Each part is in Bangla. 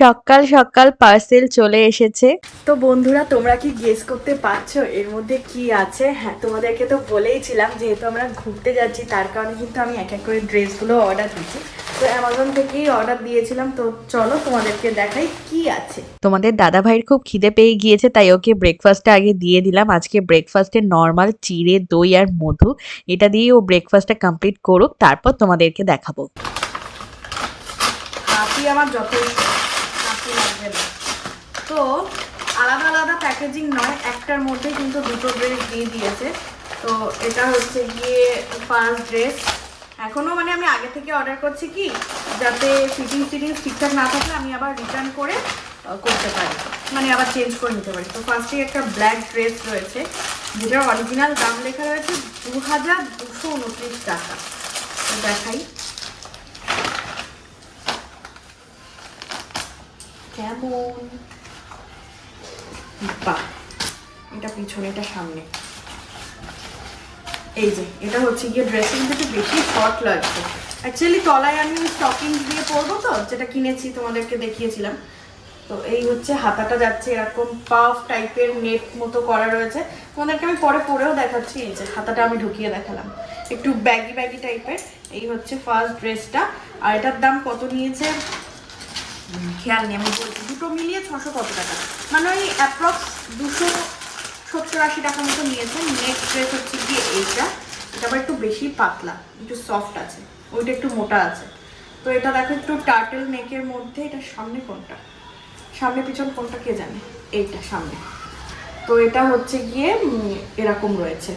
সকাল সকাল পার্সেল চলে এসেছে। তো বন্ধুরা তোমরা কি গেস করতে পারছ? এর মধ্যে কি আছে? হ্যাঁ তোমাদেরকে তো বলেইছিলাম যেহেতু আমরা ঘুরতে যাচ্ছি তার কারণে কিন্তু আমি এক এক করে ড্রেসগুলো অর্ডার দিচ্ছি তো অ্যামাজন থেকেই অর্ডার দিয়েছিলাম তো চলো তোমাদেরকে দেখাই কি আছে। তোমাদের দাদা ভাইয়ের খুব খিদে পেয়ে গিয়েছে তাই ওকে ব্রেকফাস্টটা আগে দিয়ে দিলাম। আজকে ব্রেকফাস্টে নর্মাল চিড়ে দই আর মধু এটা দিয়ে ও ব্রেকফাস্টটা কমপ্লিট করুক তারপর তোমাদেরকে দেখাবো। আমার যথেষ্ট তো আলাদা আলাদা প্যাকেজিং নয়, একটার মধ্যে কিন্তু দুটো ড্রেস দিয়ে দিয়েছে। তো এটা হচ্ছে গিয়ে ফার্স্ট ড্রেস এখনও মানে আমি আগে থেকে অর্ডার করছি কি, যাতে ফিটিং ফিটিং ঠিকঠাক না থাকলে আমি আবার রিটার্ন করে করতে পারি। মানে আবার চেঞ্জ করে নিতে পারি। তো ফার্স্টে একটা ব্ল্যাক ড্রেস রয়েছে, যেটার অরিজিনাল দাম লেখা রয়েছে দু হাজার দুশো উনত্রিশ টাকা। দেখাই। কেমন? বাহ, এটা পিছনে, এটা সামনে। এই যে, এটা হচ্ছে গিয়ে ড্রেসিং থেকে বেশি শর্ট লাগছে। অ্যাকচুয়ালি তলায় আমি স্টকিং দিয়ে পরবো তো, যেটা কিনেছি, তোমাদেরকে দেখিয়েছিলাম। তো এই হচ্ছে হাতাটা যাচ্ছে এরকম পাফ টাইপের নেট মতো করা রয়েছে। তোমাদেরকে আমি পরে পরেও দেখাচ্ছি, এই যে হাতাটা আমি ঢুকিয়ে দেখালাম। একটু ব্যাগি ব্যাগি টাইপের এই হচ্ছে ফার্স্ট ড্রেসটা আর এটার দাম কত নিয়েছে? খেয়াল নেই, আমি বলছি দুটো মিলিয়ে ছশো কত টাকা? মানে ওই অ্যাপ্রক্স দুশো সত্তর আশি টাকা মতো নিয়েছে। নেক্সট ড্রেস হচ্ছে গিয়ে এইটা। এটা আবার একটু বেশি পাতলা, একটু সফট আছে। ওইটা একটু মোটা আছে। তো এটা দেখো একটু টার্টেল নেকের মধ্যে, এটা সামনে কোনটা? সামনে পিছন কোনটা কে জানে? এইটা সামনে। তো এটা হচ্ছে গিয়ে এরকম রয়েছে।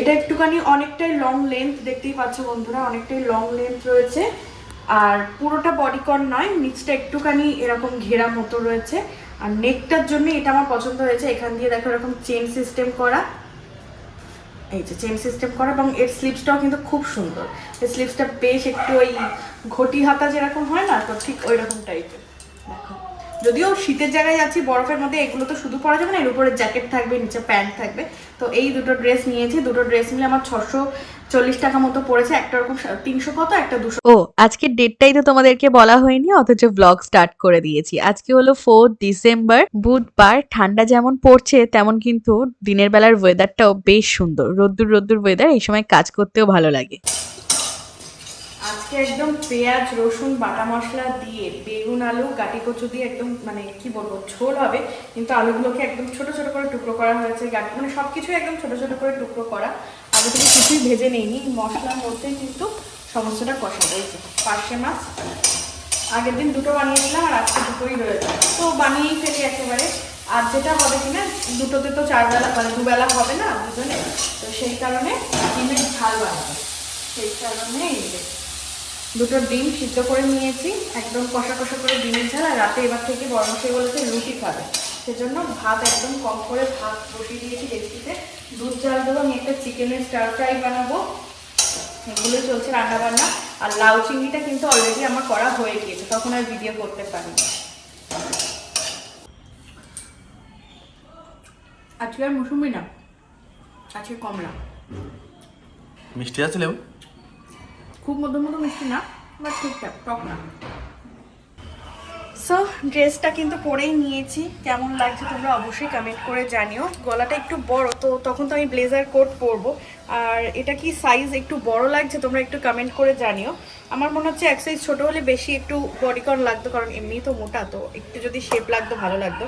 এটা একটুখানি অনেকটাই লং লেন্থ দেখতেই পাচ্ছ বন্ধুরা, অনেকটাই লং লেন্থ রয়েছে। আর পুরোটা বডিকন নয় নিচটা একটুখানি এরকম ঘেরা মতো রয়েছে। আর নেকটার জন্য এটা আমার পছন্দ হয়েছে। এখান দিয়ে দেখো এরকম চেন সিস্টেম করা। এই যে চেন সিস্টেম করা এবং এর স্লিপসটাও কিন্তু খুব সুন্দর। এই স্লিপসটা বেশ একটু ওই ঘটি হাতা যেরকম হয় না, তো ঠিক ওই রকম টাইপের দেখো। যদিও শীতের জায়গায় যাচ্ছি, বরফের মধ্যে এগুলো তো শুধু পরা যাবে না, এর উপরে জ্যাকেট থাকবে, নিচে প্যান্ট থাকবে। তো এই দুটো ড্রেস নিয়েছি। দুটো ড্রেস নিলে আমার ছশো চল্লিশ টাকা মতো পড়েছে একটা ওরকম তিনশো কত একটা দুশো ও আজকের ডেটটাই তো তোমাদেরকে বলা হয়নি অথচ ব্লগ স্টার্ট করে দিয়েছি। আজকে হলো ফোর্থ ডিসেম্বর বুধবার ঠান্ডা যেমন পড়ছে তেমন কিন্তু দিনের বেলার ওয়েদারটাও বেশ সুন্দর। রোদ্দুর রোদ্দুর ওয়েদার এই সময় কাজ করতেও ভালো লাগে। আজকে একদম পেঁয়াজ রসুন বাটা মশলা দিয়ে বেগুন আলু গাটি কচু দিয়ে একদম মানে কি বলব ঝোল হবে কিন্তু আলুগুলোকে একদম ছোট ছোট করে টুকরো করা হয়েছে। গাটি মানে সব কিছুই একদম ছোট ছোট করে টুকরো করা। আগে থেকে কিছুই ভেজে নেইনি, মশলার মধ্যে কিন্তু সমস্তটা কষা রয়েছে পার্শে মাছ, আগের দিন দুটো বানিয়েছিলাম আর আজকে দুটোই রয়েছে। তো বানিয়েই ফেলি একেবারে। আর যেটা হবে কিনা, দুটোতে তো চার বেলা মানে দুবেলা হবে না দুজনে, তো সেই কারণে ডিমের ঝাল বানাবো। সেই কারণে দুটো ডিম সিদ্ধ করে নিয়েছি, একদম কষা কষা করে ডিমের ঝাল, আর রাতে এবার থেকে বড় বলেছে রুটি খাবে। সেজন্য ভাত একদম কম করে ভাত বসিয়ে দিয়েছি ডেকচিতে দুধ জাল দেবো আমি একটা চিকেনের স্টার ফ্রাই বানাবো। এগুলো চলছে রান্নাবান্না। আর লাউ চিংড়িটা কিন্তু অলরেডি আমার করা হয়ে গিয়েছে তখন আর ভিডিও করতে পারিনি। আজকে আর মুসুম্বি না আজকে কমলা। মিষ্টি আছে খুব মধ্যম মতো মিষ্টি না বাট ঠিকঠাক টক না। সো ড্রেসটা কিন্তু পরেই নিয়েছি। কেমন লাগছে তোমরা অবশ্যই কমেন্ট করে জানিও। গলাটা একটু বড়, তো তখন তো আমি ব্লেজার কোট পরবো। আর এটা কি সাইজ একটু বড় লাগছে তোমরা একটু কমেন্ট করে জানিও। আমার মনে হচ্ছে এক সাইজ ছোটো হলে বেশি একটু বডিকন লাগতো, কারণ এমনি তো মোটা, তো একটু যদি শেপ লাগতো ভালো লাগতো।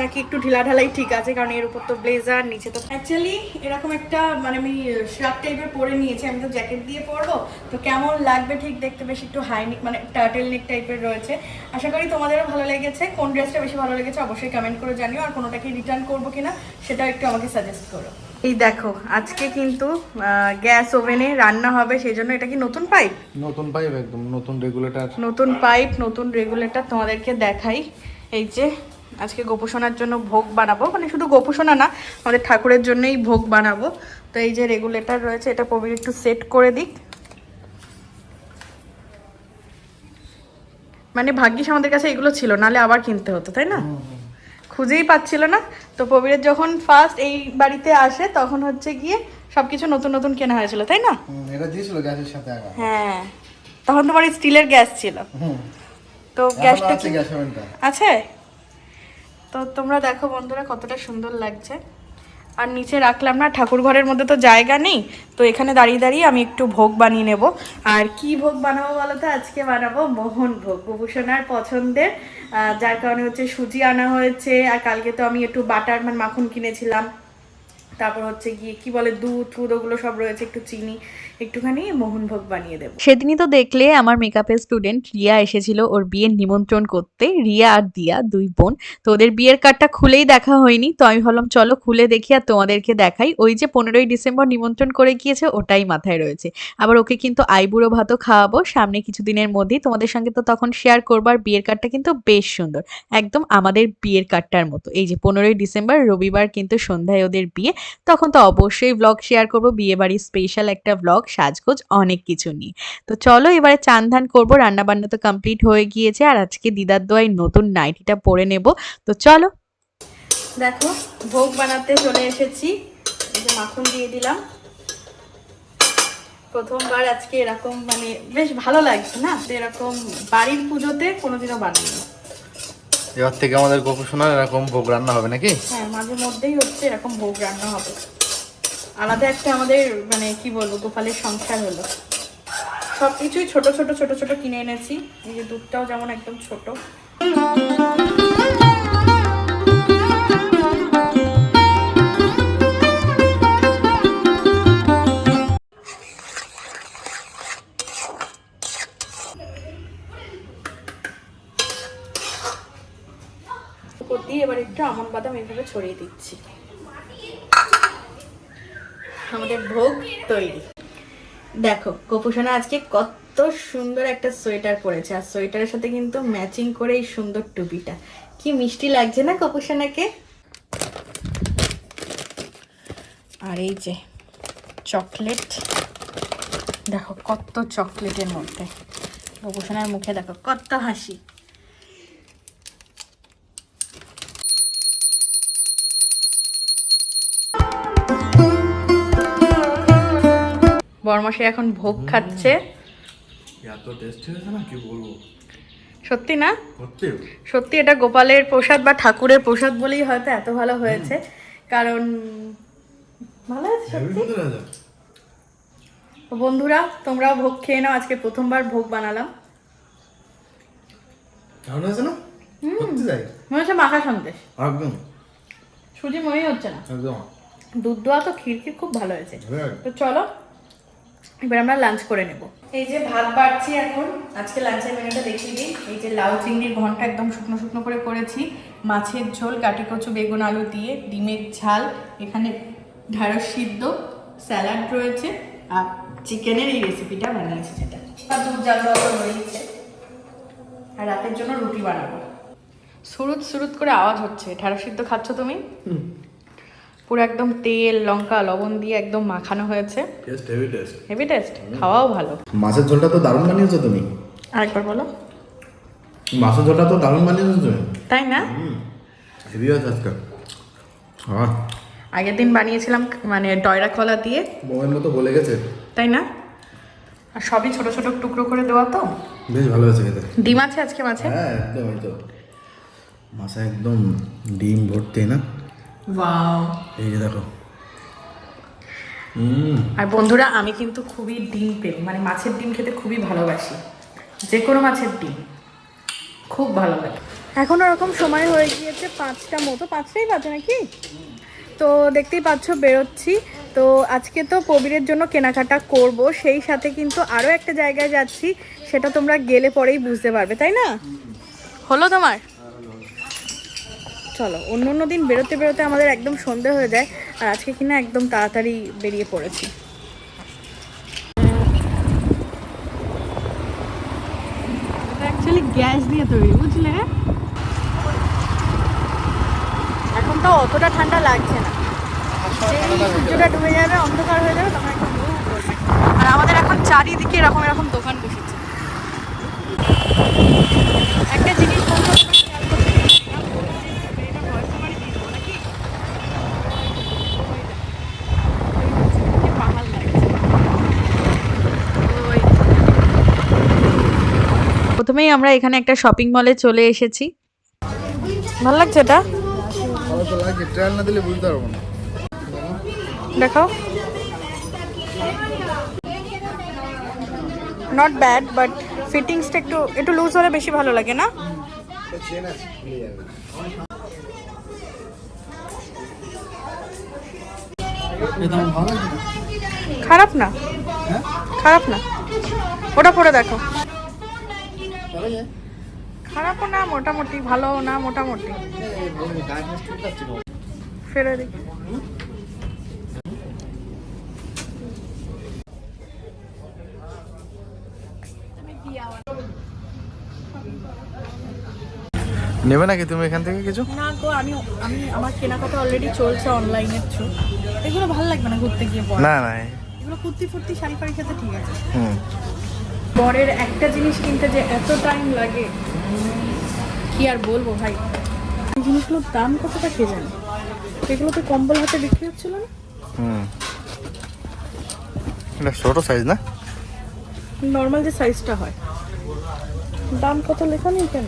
নাকি একটু ঢিলা ঢালাই ঠিক আছে, কারণ এর উপর তো ব্লেজার নিচে তো অ্যাকচুয়ালি এরকম একটা মানে আমি শার্ট টাইপের পরে নিয়েছি, আমি তো জ্যাকেট দিয়ে পরবো। তো কেমন লাগবে ঠিক দেখতে বেশ একটু হাই নেক মানে টার্টেল নেক টাইপের রয়েছে। আশা করি তোমাদেরও ভালো লেগেছে, কোন ড্রেসটা বেশি ভালো লেগেছে অবশ্যই কমেন্ট করে জানিও, আর কোনোটাকে রিটার্ন করব কিনা সেটা একটু আমাকে সাজেস্ট করো। এই দেখো আজকে কিন্তু গ্যাস ওভেনে রান্না হবে সেই জন্য এটা কি নতুন পাইপ নতুন পাইপ একদম নতুন রেগুলেটর নতুন পাইপ নতুন রেগুলেটর তোমাদেরকে দেখাই। এই যে আজকে গোপোষণার জন্য ভোগ বানাবো মানে শুধু গোপোষণা না আমাদের ঠাকুরের জন্যই ভোগ বানাবো। তো এই যে রেগুলেটর রয়েছে এটা প্রবীর একটু সেট করে দিক। মানে ভাগ্যিস আমাদের কাছে এগুলো ছিল নালে আবার কিনতে হতো তাই না? খুঁজেই পাচ্ছিল না। তো প্রবীরের যখন ফার্স্ট এই বাড়িতে আসে তখন হচ্ছে গিয়ে সবকিছু নতুন নতুন কেনা হয়েছিল তাই না? এটা দিয়েছিল গ্যাসের সাথে হ্যাঁ। তখন তোমার স্টিলের গ্যাস ছিল। তো গ্যাসটা আছে আছে? তো তোমরা দেখো বন্ধুরা কতটা সুন্দর লাগছে। আর নিচে রাখলাম না ঠাকুর ঘরের মধ্যে তো জায়গা নেই, তো এখানে দাঁড়িয়ে দাঁড়িয়ে আমি একটু ভোগ বানিয়ে নেব। আর কি ভোগ বানাবো বলো তো? আজকে বানাবো মোহন ভোগ গোভূষণার পছন্দের যার কারণে হচ্ছে সুজি আনা হয়েছে, আর কালকে তো আমি একটু বাটার মানে মাখন কিনেছিলাম। তারপর হচ্ছে গিয়ে কি বলে দুধ ফুদ ওগুলো সব রয়েছে, একটু চিনি। একটুখানি মোহন ভোগ বানিয়ে দেবো। সেদিনই তো দেখলে আমার মেকআপের স্টুডেন্ট রিয়া এসেছিল ওর বিয়ের নিমন্ত্রণ করতে। রিয়া আর দিয়া, দুই বোন। তো ওদের বিয়ের কার্ডটা খুলেই দেখা হয়নি। তো আমি ভাবলাম, চলো খুলে দেখি আর তোমাদেরকে দেখাই। ওই যে পনেরোই ডিসেম্বর নিমন্ত্রণ করে গিয়েছে, ওটাই মাথায় রয়েছে। আবার ওকে কিন্তু আইবুড়ো ভাতও খাওয়াবো। সামনে কিছুদিনের মধ্যেই তোমাদের সঙ্গে তো তখন শেয়ার করবার বিয়ের কার্ডটা কিন্তু বেশ সুন্দর। একদম আমাদের বিয়ের কার্ডটার মতো। এই যে পনেরোই ডিসেম্বর, রবিবার কিন্তু সন্ধ্যায় ওদের বিয়ে। তখন তো অবশ্যই ব্লগ শেয়ার করব। বিয়ে বাড়ির স্পেশাল একটা ব্লগ সাজগোজ অনেক কিছু নিয়ে। তো চলো এবারে চান ধান করব রান্না বান্না তো কমপ্লিট হয়ে গিয়েছে আর আজকে দিদার দোয়াই নতুন নাইটিটা পরে নেব। তো চলো। দেখো ভোগ বানাতে চলে এসেছি। এই যে মাখন দিয়ে দিলাম। প্রথমবার আজকে এরকম মানে বেশ ভালো লাগছে না? এরকম বাড়ির পুজোতে কোনোদিনও বানাইনি। এবার থেকে আমাদের গোপু এরকম ভোগ রান্না হবে নাকি? হ্যাঁ মাঝে মধ্যেই হচ্ছে এরকম ভোগ রান্না হবে। আলাদা একটা আমাদের মানে কি বলব, গোপালের সংসার হলো। সব কিছুই ছোট ছোট ছোট ছোট কিনে এনেছি। এই যে দুধটাও যেমন একদম ছোট। এবার একটু আমন বাদাম এইভাবে ছড়িয়ে দিচ্ছি। আমাদের ভোগ তৈরি। দেখো, গোপুসোনা আজকে কত সুন্দর একটা সোয়েটার পরেছে। আর সোয়েটারের সাথে কিন্তু ম্যাচিং করে এই সুন্দর টুপিটা। কি মিষ্টি লাগছে না গোপুসোনাকে? আর এই যে চকলেট। দেখো, কত চকলেটের মধ্যে। গোপুসোনার মুখে দেখো, কত হাসি। বরমাসে এখন ভোগ খাচ্ছে। এত টেস্টি হয়েছে না? কি বলব? সত্যি না? সত্যি? এটা গোপালের প্রসাদ বা ঠাকুরের প্রসাদ বলেই হয়তো এত ভালো হয়েছে। কারণ ভালো তো বন্ধুরা তোমরাও ভোগ খেয়ে নাও। আজকে প্রথমবার ভোগ বানালাম। মনে হচ্ছে মাখা সন্দেশ। একদম। সুজি মনেই হচ্ছে না। একদম। দুধ দোয়া তো ক্ষীর খুব ভালো হয়েছে। তো চলো এবার আমরা লাঞ্চ করে নেব। এই যে ভাত বাড়ছি এখন আজকে লাঞ্চের মেনুটা দেখিয়ে দিই। এই যে লাউ চিংড়ির ঘণ্টা একদম শুকনো শুকনো করে করেছি। মাছের ঝোল কাটি কচু বেগুন আলু দিয়ে ডিমের ঝাল এখানে ঢেঁড়স সিদ্ধ স্যালাড রয়েছে আর চিকেনের এই রেসিপিটা বানিয়েছি যেটা। আর দুধ জাল রয়েছে আর রাতের জন্য রুটি বানাবো। সুরুত সুরুত করে আওয়াজ হচ্ছে। ঢেঁড়স সিদ্ধ খাচ্ছ তুমি? পুরো একদম তেল লঙ্কা লবণ দিয়ে একদম মাখানো হয়েছে। Taste heavy taste heavy taste খাওয়াও ভালো। মাছের ঝোলটা তো দারুণ বানিয়েছো তুমি। আরেকবার বলো। মাছের ঝোলটা তো দারুণ বানিয়েছো তুমি। তাই না? হেভি আছে আজকে হ্যাঁ আগের দিন বানিয়েছিলাম মানে ডয়রা কলা দিয়ে। মোমের মতো বলে গেছে। তাই না? আর সবই ছোট ছোট টুকরো করে দেওয়া তো। বেশ ভালো হয়েছে খেতে। ডিম আছে আজকে মাছে হ্যাঁ একদম তো মাছে একদম ডিম ভর্তি না? ওয়াও এই যে দেখো। আর বন্ধুরা আমি কিন্তু খুবই ডিম প্রেমী মানে মাছের ডিম খেতে খুবই ভালোবাসি। যে কোনো মাছের ডিম খুব ভালো লাগে। এখন ওরকম সময় হয়ে গিয়েছে পাঁচটা মতো পাঁচটাই বাজে নাকি? তো দেখতেই পাচ্ছ বেরোচ্ছি। তো আজকে তো কবিরের জন্য কেনাকাটা করব সেই সাথে কিন্তু আরও একটা জায়গায় যাচ্ছি সেটা তোমরা গেলে পরেই বুঝতে পারবে তাই না? হলো তোমার? চলো অন্য অন্য দিন বেরোতে বেরোতে আমাদের একদম সন্ধে হয়ে যায় আর আজকে কিনা একদম তাড়াতাড়ি বেরিয়ে পড়েছি। অ্যাকচুয়ালি গ্যাস দিয়ে তৈরি বুঝলে? এখন তো অতটা ঠান্ডা লাগছে না। যেই সূর্যটা ডুবে যাবে অন্ধকার হয়ে যাবে তখন করবে। আর আমাদের এখন চারিদিকে এরকম এরকম দোকান বসেছে। একটা জিনিস বন্ধু খেয়াল করতে গেছিলাম, এটা voice over-ই দিয়ে দেবো নাকি? ওই যে পাহাড় লাগছে। ওই তো প্রথমেই আমরা এখানে একটা শপিং মলে চলে এসেছি। ভালো লাগছে এটা? ভালো তো লাগছে ট্রায়াল না দিলে বুঝতে পারব না। দেখাও। নট ব্যাড বাট ফিটিংসটা একটু একটু লুজ হলে বেশি ভালো লাগে না। খারাপ না? হ্যাঁ? খারাপ না? ওটা পরে দেখো। খারাপও না মোটামুটি ভালো না মোটামুটি। ফেলে দেখি নেবে নাকি তুমি এখান থেকে কিছু? না গো আমি আমি আমার কেনাকাটা অলরেডি চলছে অনলাইনের থ্রু এগুলো ভালো লাগবে না ঘুরতে গিয়ে না না এগুলো কুর্তি ফুর্তি শাড়ি ফাড়ি খেতে ঠিক আছে। হুম। বরের একটা জিনিস কিনতে যে এত টাইম লাগে কি আর বলব ভাই? এই জিনিসগুলোর দাম কতটা কে জানে? এগুলো তো কম্বল হাতে বিক্রি হচ্ছিল না। হুম। এটা ছোট সাইজ না? নর্মাল যে সাইজটা হয়। দাম কত লেখা নেই কেন?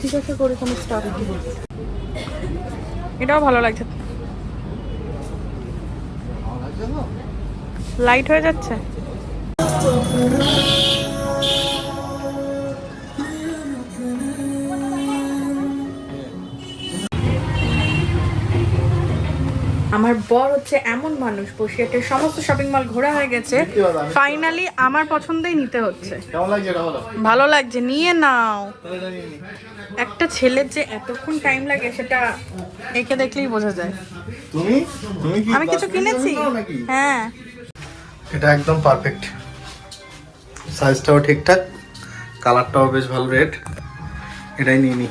জিজ্ঞাসা করে কোনো স্টাফ এটাও ভালো লাগছে। লাইট হয়ে যাচ্ছে? আমার বর হচ্ছে এমন মানুষ বসিয়াটের সমস্ত শপিং মল ঘোরা হয়ে গেছে। ফাইনালি আমার পছন্দই নিতে হচ্ছে। ভালো লাগছে নিয়ে নাও। একটা ছেলের যে এতক্ষণ টাইম লাগে সেটা একে দেখলেই বোঝা যায়। তুমি? তুমি কি আমি কিছু কিনেছি? হ্যাঁ। এটা একদম পারফেক্ট সাইজটাও ঠিকঠাক কালারটাও বেশ ভালো রেড। এটাই নিয়ে নি।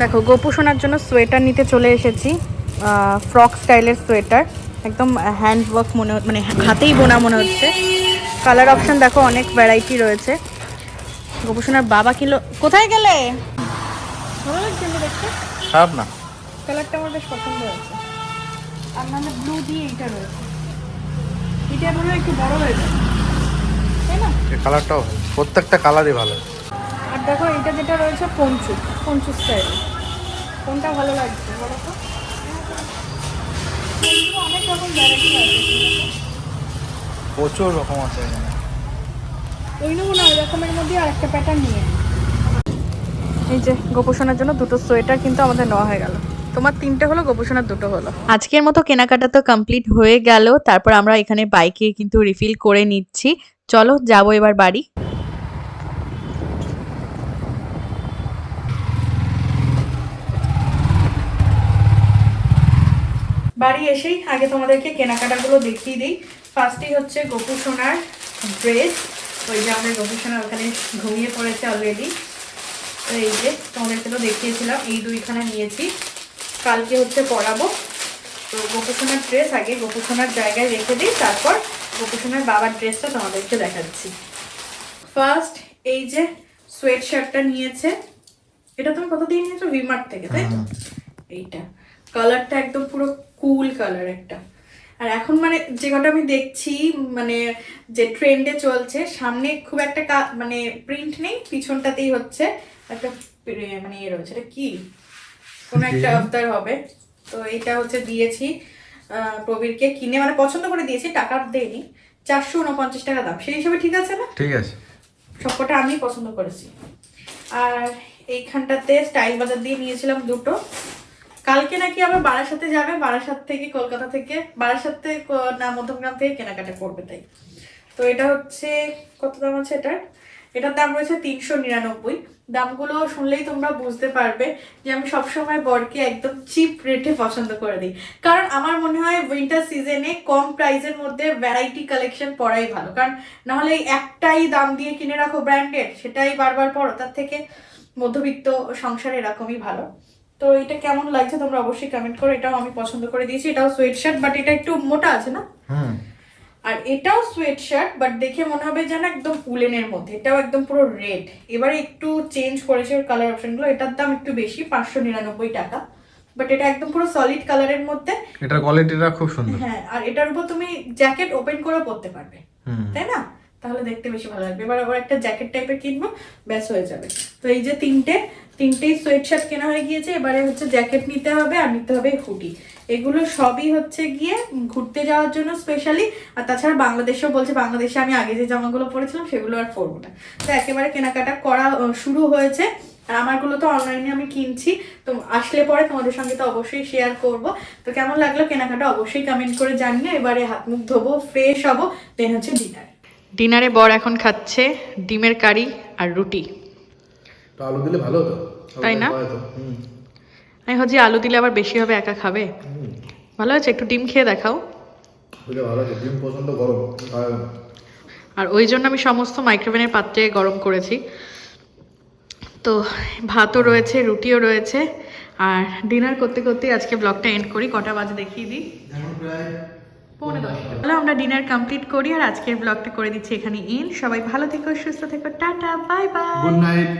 দেখো গোপু সোনার জন্য সোয়েটার নিতে চলে এসেছি ফ্রক স্টাইলের সোয়েটার। একদম হ্যান্ড ওয়ার্ক মনে মানে হাতেই বোনা মনে হচ্ছে। কালার অপশন দেখো অনেক ভ্যারাইটি রয়েছে। গোপু সোনার বাবা কিলো কোথায় গেলে? ভালো লাগছে দেখতে? খারাপ না। কালারটা আমার বেশ পছন্দ হয়েছে। আর মানে ব্লু দিয়ে এইটা রয়েছে। এটা মনে একটু বড় হয়ে যায় তাই না? এই কালারটাও প্রত্যেকটা কালারই ভালো। আর দেখো এটা যেটা রয়েছে পঞ্চু। পঞ্চু স্টাইল কোনটা ভালো লাগছে বলো তো? অনেক রকম ভ্যারাইটি আছে। প্রচুর রকম আছে এখানে। ওই নেব না ওই রকমের মধ্যে আর একটা প্যাটার্ন নিয়ে এই যে গোপোষণার জন্য দুটো সোয়েটার কিন্তু আমাদের নেওয়া হয়ে গেল। তোমার তিনটে হলো গোপোষণার দুটো হলো। আজকের মতো কেনাকাটা তো কমপ্লিট হয়ে গেল। তারপর আমরা এখানে বাইকে কিন্তু রিফিল করে নিচ্ছি। চলো যাব এবার বাড়ি। বাড়ি এসেই আগে তোমাদেরকে কেনাকাটাগুলো দেখিয়ে দিই। ফার্স্টেই হচ্ছে গোপু সোনার ড্রেস ওই যে আমাদের গোপু সোনার ওখানে ঘুমিয়ে পড়েছে অলরেডি এই যে তোমাদেরকে তো দেখিয়েছিলাম এই দুইখানা নিয়েছি। কালকে হচ্ছে পরাবো। তো গোপু সোনার ড্রেস আগে গোপু সোনার জায়গায় রেখে দিই তারপর গোপু সোনার বাবার ড্রেসটা তোমাদেরকে দেখাচ্ছি। ফার্স্ট এই যে সোয়েট শার্টটা নিয়েছে এটা তুমি কত দিয়ে নিয়েছো? ভিমার্ট থেকে তাই তো? এইটা। কালারটা একদম পুরো কুল কালার একটা। আর এখন মানে যে কটা আমি দেখছি মানে যে ট্রেন্ডে চলছে সামনে খুব একটা মানে প্রিন্ট নেই পিছনটাতেই হচ্ছে একটা মানে ইয়ে রয়েছে এটা কি? কোনো একটা হবে। তো এটা হচ্ছে দিয়েছি প্রবীরকে কিনে মানে পছন্দ করে দিয়েছি টাকা দেয়নি চারশো উনপঞ্চাশ টাকা দাম। সেই হিসাবে ঠিক আছে না? ঠিক আছে। সবকটা আমি পছন্দ করেছি। আর এইখানটাতে স্টাইল বাজার দিয়ে নিয়েছিলাম দুটো। কালকে নাকি আবার বারাসাতে যাবে বারাসাত থেকে কলকাতা থেকে। বারাসাত থেকে না মধ্যমগ্রাম থেকে কেনাকাটা করবে তাই। তো এটা হচ্ছে কত দাম আছে এটার? এটার দাম রয়েছে তিনশো নিরানব্বই। দামগুলো শুনলেই তোমরা বুঝতে পারবে যে আমি সবসময় বরকে একদম চিপ রেটে পছন্দ করে দিই। কারণ আমার মনে হয় উইন্টার সিজনে কম প্রাইসের মধ্যে ভ্যারাইটি কালেকশন পরাই ভালো। কারণ নাহলে একটাই দাম দিয়ে কিনে রাখো ব্র্যান্ডেড সেটাই বারবার পরো, তার থেকে মধ্যবিত্ত সংসার এরকমই ভালো। তো এটা কেমন লাগছে তোমরা অবশ্যই কমেন্ট করো, এটাও আমি পছন্দ করে দিয়েছি, এটাও সোয়েট শার্ট বাট এটা একটু মোটা আছে না? আর এটাও সোয়েট শার্ট বাট দেখে মনে হবে যেন একদম উলেনের মধ্যে। এটাও একদম পুরো রেড এবারে একটু চেঞ্জ করেছে ওর কালার অপশনগুলো এটার দাম একটু বেশি পাঁচশো নিরানব্বই টাকা। বাট এটা একদম পুরো সলিড কালারের মধ্যে। এটার কোয়ালিটিটা খুব সুন্দর। হ্যাঁ আর এটার উপর তুমি জ্যাকেট ওপেন করে পরতে পারবে। তাই না? তাহলে দেখতে বেশি ভালো লাগবে। এবার আবার একটা জ্যাকেট টাইপের কিনবো ব্যাস হয়ে যাবে। তো এই যে তিনটে তিনটেই সোয়েট শার্ট কেনা হয়ে গিয়েছে, এবারে হচ্ছে জ্যাকেট নিতে হবে আর নিতে হবে হুডি। এগুলো সবই হচ্ছে গিয়ে ঘুরতে যাওয়ার জন্য স্পেশালি আর তাছাড়া বাংলাদেশেও বলছে, বাংলাদেশে আমি আগে যে জামাগুলো পরেছিলাম সেগুলো আর পরবো না। তো একেবারে কেনাকাটা করা শুরু হয়েছে। আর আমারগুলো তো অনলাইনে আমি কিনছি, তো আসলে পরে তোমাদের সঙ্গে তো অবশ্যই শেয়ার করব। তো কেমন লাগল কেনাকাটা অবশ্যই কমেন্ট করে জানিয়ে এবারে হাত মুখ ধোবো ফ্রেশ হব দেন হচ্ছে ডিনার ডিনারে বর এখন খাচ্ছে ডিমের কারি আর রুটি। তো আলু দিলে ভালো হতো। তাই না? আমি ভাবছি আলু দিলে আবার বেশি হবে একা খাবে? ভালো আছে একটু ডিম খেয়ে দেখাও। ভালো আছে ডিম পছন্দ গরম আর ওই জন্য আমি সমস্ত মাইক্রোওভেনের পাত্রে গরম করেছি। তো ভাতও রয়েছে রুটিও রয়েছে আর ডিনার করতে করতে আজকে ব্লগটা এন্ড করি কটা বাজে দেখিয়ে দিই। পৌনে দশটা। তাহলে আমরা ডিনার কমপ্লিট করি আর আজকের ব্লগটা করে দিচ্ছি এখানে ইন সবাই ভালো থেকো সুস্থ থেকো tata bye bye good night